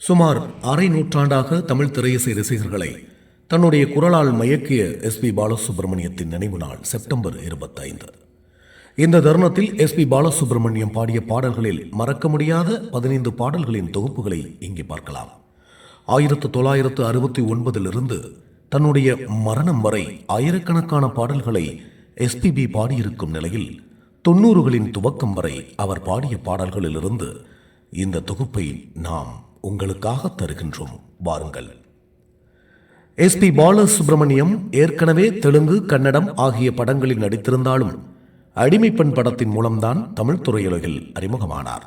சுமார் அரை நூற்றாண்டாக தமிழ் திரையிசை ரசிகர்களை தன்னுடைய குரலால் மயக்கிய எஸ் பி பாலசுப்ரமணியத்தின் நினைவு நாள் செப்டம்பர் இருபத்தைந்து. இந்த தருணத்தில் எஸ்பி பாலசுப்ரமணியம் பாடிய பாடல்களில் மறக்க முடியாத பதினைந்து பாடல்களின் தொகுப்புகளை இங்கே பார்க்கலாம். ஆயிரத்து தொள்ளாயிரத்து அறுபத்தி ஒன்பதிலிருந்து தன்னுடைய மரணம் வரை ஆயிரக்கணக்கான பாடல்களை எஸ்பிபி பாடியிருக்கும் நிலையில் தொண்ணூறுகளின் துவக்கம் வரை அவர் பாடிய பாடல்களிலிருந்து இந்த தொகுப்பை நாம் உங்களுக்காக தருகின்றோம். வாருங்கள். எஸ்பி பாலசுப்ரமணியம் ஏற்கனவே தெலுங்கு கன்னடம் ஆகிய படங்களில் நடித்திருந்தாலும் அடிமைப்பெண் படத்தின் மூலம்தான் தமிழ் துறையுலகில் அறிமுகமானார்.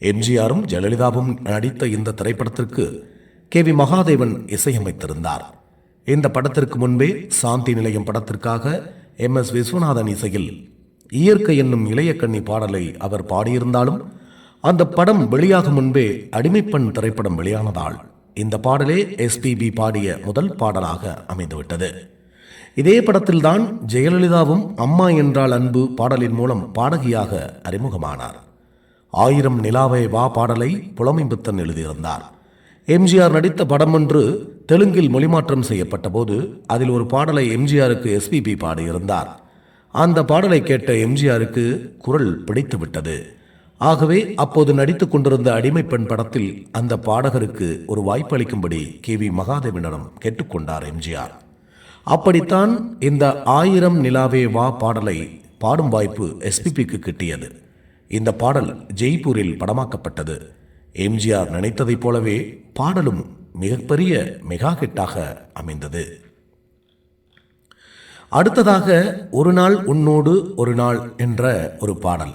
எம்ஜிஆரும் ஜெயலலிதாவும் நடித்த இந்த திரைப்படத்திற்கு கே. வி. மகாதேவன் இசையமைத்திருந்தார். இந்த படத்திற்கு முன்பே சாந்தி நிலையம் படத்திற்காக எம். எஸ். விஸ்வநாதன் இசையில் இயற்கை என்னும் இளைய கன்னி பாடலை அவர் பாடியிருந்தாலும் அந்த படம் வெளியாகும் முன்பே அடிமைப்பெண் திரைப்படம் வெளியானதால் இந்த பாடலே எஸ்பிபி பாடிய முதல் பாடலாக அமைந்துவிட்டது. இதே படத்தில்தான் ஜெயலலிதாவும் அம்மா என்றால் அன்பு பாடலின் மூலம் பாடகியாக அறிமுகமானார். ஆயிரம் நிலாவை வா பாடலை புலமைபுத்தன் எழுதியிருந்தார். எம்ஜிஆர் நடித்த படம் ஒன்று தெலுங்கில் மொழிமாற்றம் செய்யப்பட்ட போது அதில் ஒரு பாடலை எம்ஜிஆருக்கு எஸ்பிபி பாடியிருந்தார். அந்த பாடலை கேட்ட எம்ஜிஆருக்கு குரல் பிடித்துவிட்டது. ஆகவே அப்போது நடித்துக் கொண்டிருந்த அடிமைப்பெண் படத்தில் அந்த பாடகருக்கு ஒரு வாய்ப்பு அளிக்கும்படி கே வி மகாதேவனிடம் கேட்டுக்கொண்டார் எம்ஜிஆர். அப்படித்தான் இந்த ஆயிரம் நிலாவே வா பாடலை பாடும் வாய்ப்பு எஸ்பிபிக்கு கிட்டியது. இந்த பாடல் ஜெய்ப்பூரில் படமாக்கப்பட்டது. எம்ஜிஆர் நினைத்ததைப் போலவே பாடலும் மிகப்பெரிய மெகா ஹிட்டாக அமைந்தது. அடுத்ததாக ஒரு நாள் உன்னோடு ஒரு நாள் என்ற ஒரு பாடல்.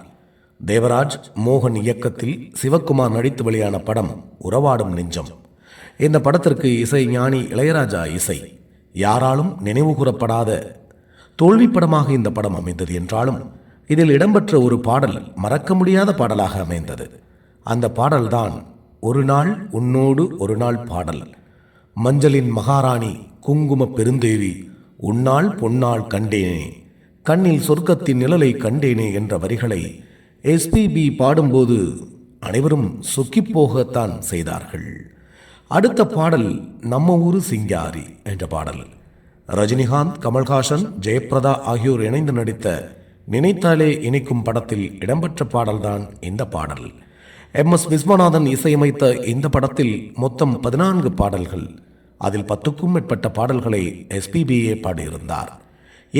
தேவராஜ் மோகன் இயக்கத்தில் சிவக்குமார் நடித்து வெளியான படம் உறவாடும் நெஞ்சம். இந்த படத்திற்கு இசை ஞானி இளையராஜா இசை. யாராலும் நினைவுகூரப்படாத தோல்வி படமாக இந்த படம் அமைந்தது என்றாலும் இதில் இடம்பெற்ற ஒரு பாடல் மறக்க முடியாத பாடலாக அமைந்தது. அந்த பாடல்தான் ஒரு நாள் உன்னோடு ஒரு நாள் பாடல். மஞ்சளின் மகாராணி குங்கும பெருந்தேவி உன்னாள் பொன்னாள் கண்டேனே கண்ணில் சொர்க்கத்தின் நிழலை கண்டேனே என்ற வரிகளை எஸ்பிபி பாடும்போது அனைவரும் சொக்கிப் போகத்தான் செய்தார்கள். அடுத்த பாடல் நம்ம ஊரு சிங்காரி என்ற பாடல். ரஜினிகாந்த் கமல்ஹாசன் ஜெயபிரதா ஆகியோர் இணைந்து நடித்த நினைத்தாலே இணைக்கும் படத்தில் இடம்பெற்ற பாடல்தான் இந்த பாடல். எம் எஸ் விஸ்வநாதன் இசையமைத்த இந்த படத்தில் மொத்தம் பதினான்கு பாடல்கள். அதில் பத்துக்கும் மேற்பட்ட பாடல்களை எஸ்பிபிஏ பாடியிருந்தார்.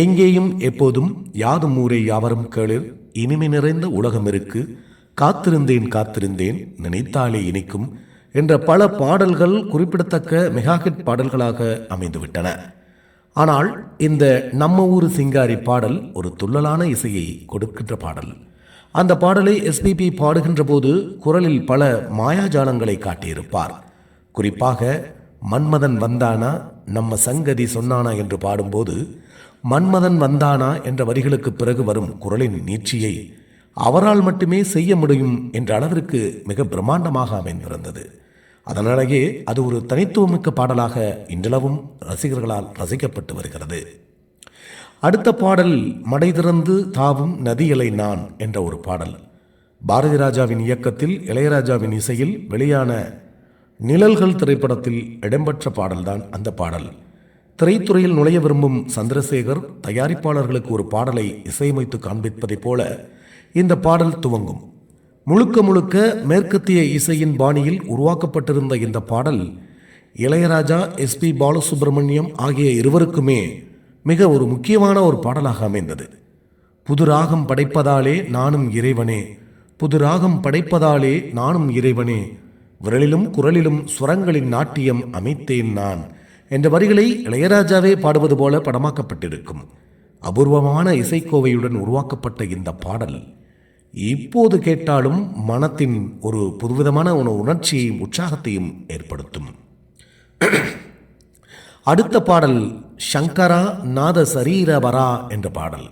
எங்கேயும் எப்போதும் யாதும் ஊரே யாவரும் கேளிர். இனிமை நிறைந்த உலகம் இருக்கு காத்திருந்தேன் காத்திருந்தேன் நினைத்தாலே இனிக்கும் என்ற பல பாடல்கள் குறிப்பிடத்தக்க மெகாஹிட் பாடல்களாக அமைந்துவிட்டன. ஆனால் இந்த நம்ம ஊர் சிங்காரி பாடல் ஒரு துள்ளலான இசையை கொடுக்கின்ற பாடல். அந்த பாடலை எஸ்பிபி பாடுகின்ற போது குரலில் பல மாயாஜாலங்களை காட்டியிருப்பார். குறிப்பாக மன்மதன் வந்தானா நம்ம சங்கதி சொன்னானா என்று பாடும்போது மன்மதன் வந்தானா என்ற வரிகளுக்கு பிறகு வரும் குரலின் நீட்சியை அவரால் மட்டுமே செய்ய முடியும் என்ற அளவிற்கு மிக பிரம்மாண்டமாக அமைந்திருந்தது. அதனாலேயே அது ஒரு தனித்துவமிக்க பாடலாக இன்றளவும் ரசிகர்களால் ரசிக்கப்பட்டு வருகிறது. அடுத்த பாடல் மடை திறந்து தாவும் நதியலை நான் என்ற ஒரு பாடல். பாரதி ராஜாவின் இயக்கத்தில் இளையராஜாவின் இசையில் வெளியான நிழல்கள் திரைப்படத்தில் இடம்பெற்ற பாடல்தான் அந்த பாடல். திரைத்துறையில் நுழைய விரும்பும் சந்திரசேகர் தயாரிப்பாளர்களுக்கு ஒரு பாடலை இசையமைத்து காண்பிப்பதைப் போல இந்த பாடல் துவங்கும். முழுக்க முழுக்க மேற்கத்திய இசையின் பாணியில் உருவாக்கப்பட்டிருந்த இந்த பாடல் இளையராஜா எஸ்பி பாலசுப்ரமணியம் ஆகிய இருவருக்குமே மிக ஒரு முக்கியமான ஒரு பாடலாக அமைந்தது. புது ராகம் படைப்பதாலே நானும் இறைவனே புது ராகம் படைப்பதாலே நானும் இறைவனே விரலிலும் குரலிலும் சுரங்களின் நாட்டியம் அமைத்தேன் நான். என்ற வரிகளை இளையராஜாவே பாடுவது போல படமாக்கப்பட்டிருக்கும். அபூர்வமான இசைக்கோவையுடன் உருவாக்கப்பட்ட இந்த பாடல் இப்போது கேட்டாலும் மனத்தின் ஒரு புதுவிதமான ஒரு உணர்ச்சியையும் உற்சாகத்தையும் ஏற்படுத்தும். அடுத்த பாடல் சங்கரா நாத சரீரவரா என்ற பாடல்.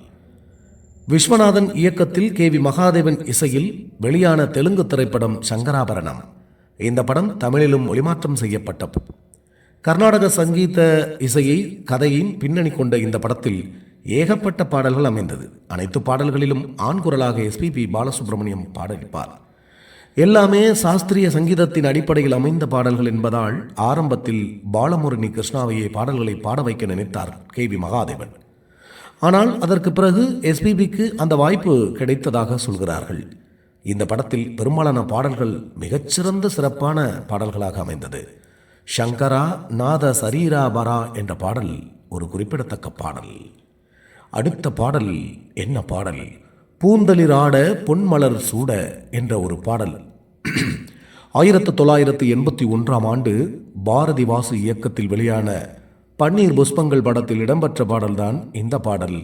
விஸ்வநாதன் இயக்கத்தில் கே. வி. மகாதேவன் இசையில் வெளியான தெலுங்கு திரைப்படம் சங்கராபரணம் இந்த படம் தமிழிலும் ஒளிமாற்றம் செய்யப்பட்ட கர்நாடக சங்கீத இசையை கதையின் பின்னணி கொண்ட இந்த படத்தில் ஏகப்பட்ட பாடல்கள் அமைந்தது. அனைத்து பாடல்களிலும் ஆண் குரலாக எஸ்பிபி பாலசுப்ரமணியம் பாடலிப்பார். எல்லாமே சாஸ்திரிய சங்கீதத்தின் அடிப்படையில் அமைந்த பாடல்கள் என்பதால் ஆரம்பத்தில் பாலமுரணி கிருஷ்ணாவையே பாடல்களை பாட வைக்க நினைத்தார் கே வி மகாதேவன். ஆனால் அதற்கு பிறகு எஸ்பிபிக்கு அந்த வாய்ப்பு கிடைத்ததாக சொல்கிறார்கள். இந்த படத்தில் பெரும்பாலான பாடல்கள் மிகச்சிறந்த சிறப்பான பாடல்களாக அமைந்தது. சங்கரா நாத சரீராபரா என்ற பாடல் ஒரு குறிப்பிடத்தக்க பாடல். அடுத்த பாடல் என்ன பாடல்? பூந்தளிராட பொன்மலர் சூட என்ற ஒரு பாடல். ஆயிரத்து தொள்ளாயிரத்து எண்பத்தி ஒன்றாம் ஆண்டு பாரதி வாசு இயக்கத்தில் வெளியான பன்னீர் புஷ்பங்கள் படத்தில் இடம்பெற்ற பாடல்தான் இந்த பாடல்.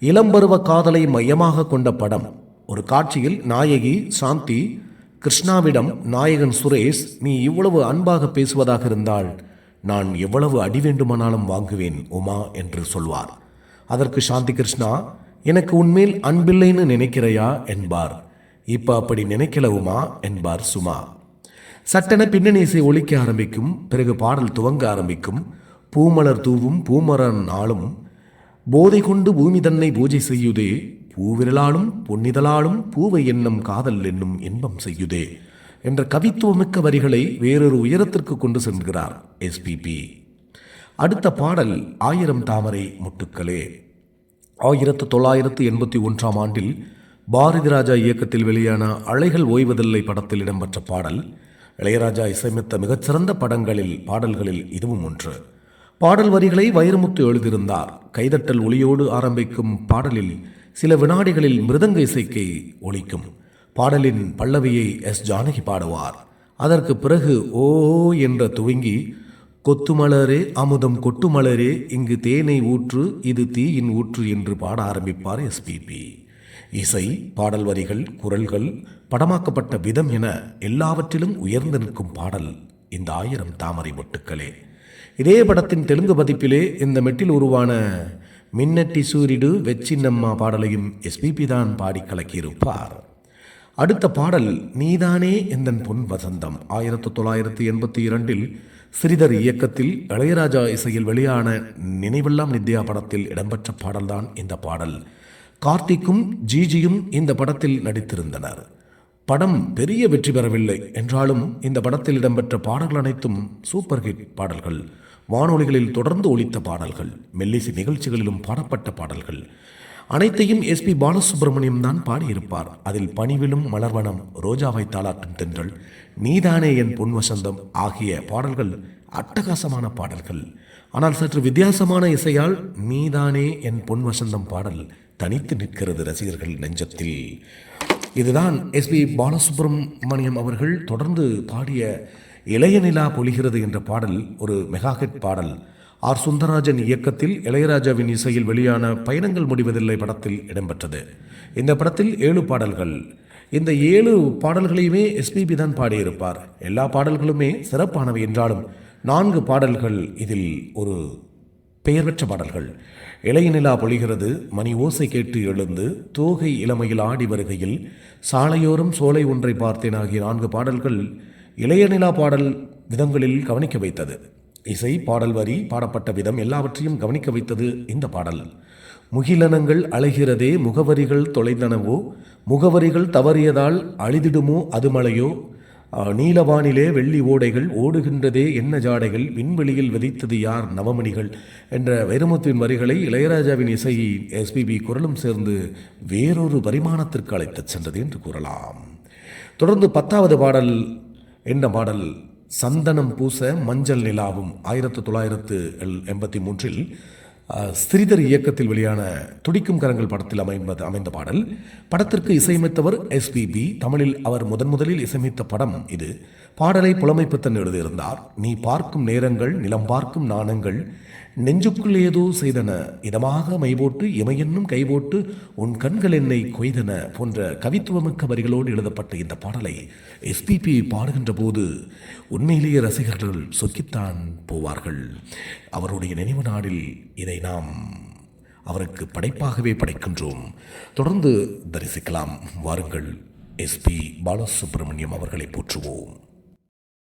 இளம்பருவ காதலை மையமாக கொண்ட படம். ஒரு காட்சியில் நாயகி சாந்தி கிருஷ்ணாவிடம் நாயகன் சுரேஷ் நீ இவ்வளவு அன்பாக பேசுவதாக இருந்தால் நான் எவ்வளவு அடி வேண்டுமானாலும் வாங்குவேன் உமா என்று சொல்வார். அதற்கு சாந்தி கிருஷ்ணா எனக்கு உன்மேல் அன்பில்லைன்னு நினைக்கிறையா என்பார். இப்போ அப்படி நினைக்கல உமா என்பார் சுமா. சட்டென பின்னணி இசை ஒழிக்க ஆரம்பிக்கும் பிறகு பாடல் துவங்க ஆரம்பிக்கும் பூமலர் தூவும் பூமரன் நாளும் போதை கொண்டு பூமி தன்னை பூஜை செய்யுதே பூவிரலாலும் பொன்னிதழாலும் பூவை என்னும் காதல் என்னும் இன்பம் செய்யுதே என்ற கவித்துவமிக்க வரிகளை வேறொரு உயரத்திற்கு கொண்டு செல்கிறார் எஸ்பிபி அடுத்த பாடல் ஆயிரம் தாமரை முட்டுக்களே. ஆயிரத்து தொள்ளாயிரத்து எண்பத்தி ஒன்றாம் ஆண்டில் பாரதி ராஜா இயக்கத்தில் வெளியான அலைகள் ஓய்வதில்லை படத்தில் இடம்பெற்ற பாடல் இளையராஜா இசையமைத்த மிகச்சிறந்த படங்களில் பாடல்களில் இதுவும் ஒன்று. பாடல் வரிகளை வைரமுத்து எழுதியிருந்தார். கைதட்டல் ஒளியோடு ஆரம்பிக்கும் பாடலில் சில வினாடிகளில் மிருதங்க இசைக்கை ஒழிக்கும் பாடலின் பல்லவியை எஸ். ஜானகி பாடுவார். அதற்கு பிறகு ஓ என்ற துவங்கி கொத்துமலரே அமுதம் கொட்டுமலரே இங்கு தேனை ஊற்று இது தீயின் ஊற்று என்று பாட ஆரம்பிப்பார் எஸ்பிபி இசை பாடல் வரிகள் குரல்கள் படமாக்கப்பட்ட விதம் என எல்லாவற்றிலும் உயர்ந்து நிற்கும் பாடல் இந்த ஆயிரம் தாமரை மொட்டுக்களே இதே படத்தின் தெலுங்கு பதிப்பிலே இந்த மெட்டில் உருவான மின்னட்டி சூரிடு வெச்சின்னம்மா பாடலையும் எஸ்பிபி தான் பாடி கலக்கியிருப்பார். அடுத்த பாடல் நீதானே எந்தன் பொன் வசந்தம் ஆயிரத்தி தொள்ளாயிரத்தி எண்பத்தி இரண்டில் ஸ்ரீதர் இயக்கத்தில் இளையராஜா இசையில் வெளியான நினைவெல்லாம் நித்யா படத்தில் இடம்பெற்ற பாடல்தான் இந்த பாடல். கார்த்திக்கும் ஜிஜியும் இந்த படத்தில் நடித்திருந்தனர். படம் பெரிய வெற்றி பெறவில்லை. என்றாலும் இந்த படத்தில் இடம்பெற்ற பாடல்கள் அனைத்தும் சூப்பர் ஹிட் பாடல்கள். வானொலிகளில் தொடர்ந்து ஒழித்த பாடல்கள் மெல்லிசை நிகழ்ச்சிகளிலும் பாடப்பட்ட பாடல்கள். அனைத்தையும் எஸ்பி பாலசுப்ரமணியம் தான் பாடியிருப்பார். அதில் பணிவிலும் மலர்வனம் ரோஜாவை தாளாட்டும் தென்றல் நீதானே என் பொன் வசந்தம் ஆகிய பாடல்கள் அட்டகாசமான பாடல்கள். ஆனால் சற்று வித்தியாசமான இசையால் நீதானே என் பொன் வசந்தம் பாடல் தனித்து நிற்கிறது ரசிகர்கள் நெஞ்சத்தில். இதுதான் எஸ்பி பாலசுப்ரமணியம் அவர்கள் தொடர்ந்து பாடிய இளைய நிலா பொழிகிறது என்ற பாடல் ஒரு மெகாஹிட் பாடல். ஆர். சுந்தரராஜன் இயக்கத்தில் இளையராஜாவின் இசையில் வெளியான பயணங்கள் முடிவதில்லை படத்தில் இடம்பெற்றது. இந்த படத்தில் ஏழு பாடல்கள். இந்த ஏழு பாடல்களையுமே எஸ்பிபி தான் பாடியிருப்பார். எல்லா பாடல்களுமே சிறப்பானவை என்றாலும் நான்கு பாடல்கள் இதில் ஒரு பெயர் பெற்ற பாடல்கள். இளைய நிலா பொழிகிறது மணி ஓசை கேட்டு எழுந்து தோகை இளமையில் ஆடி வருகையில் சாலையோரம் சோலை ஒன்றை பார்த்தேன் ஆகிய நான்கு பாடல்கள் இளைய நிலா பாடல் விதங்களில் கவனிக்க வைத்தது. இசை பாடல் வரி பாடப்பட்ட விதம் எல்லாவற்றையும் கவனிக்க வைத்தது இந்த பாடல். முகிலனங்கள் அழைகிறதே முகவரிகள் தொலைந்தனவோ முகவரிகள் தவறியதால் அழிதிடுமோ அதுமலையோ நீலவானிலே வெள்ளி ஓடைகள் ஓடுகின்றதே என்ன ஜாடைகள்? விண்வெளியில் விதைத்தது யார்? நவமணிகள் என்ற வைரமுத்துவின் வரிகளை இளையராஜாவின் இசையை எஸ்பிபி குரலும் சேர்ந்து வேறொரு பரிமாணத்திற்கு அழைத்துச் சென்றது என்று கூறலாம். தொடர்ந்து பத்தாவது பாடல் என்ன பாடல் சந்தனம் பூச மஞ்சள் நிலாவும் ஆயிரத்து தொள்ளாயிரத்து எல்- எண்பத்தி மூன்றில் ஸ்ரீதர் இயக்கத்தில் வெளியான துடிக்கும் கரங்கள் படத்தில் அமைந்தது அமைந்த பாடல். படத்திற்கு இசையமைத்தவர் எஸ்பிபி தமிழில் அவர் முதன் முதலில் இசையமைத்த படம் இது. பாடலை புலமைப்பித்தன் எழுதியிருந்தார். நீ பார்க்கும் நேரங்கள் நிலம் பார்க்கும் நாணங்கள் நெஞ்சுக்குள் ஏதோ செய்தன இதமாக மைபோட்டு இமையென்னும் கைபோட்டு உன் கண்கள் என்னை கொய்தன போன்ற கவித்துவமிக்க வரிகளோடு எழுதப்பட்ட இந்த பாடலை எஸ்பிபி பாடுகின்ற போது உண்மையிலேயே ரசிகர்கள் சொக்கித்தான் போவார்கள். அவருடைய நினைவு நாளில் இதை நாம் அவருக்கு படைப்பாகவே படைக்கின்றோம். தொடர்ந்து தரிசிக்கலாம். வாருங்கள். எஸ்பி பாலசுப்ரமணியம் அவர்களை போற்றுவோம்.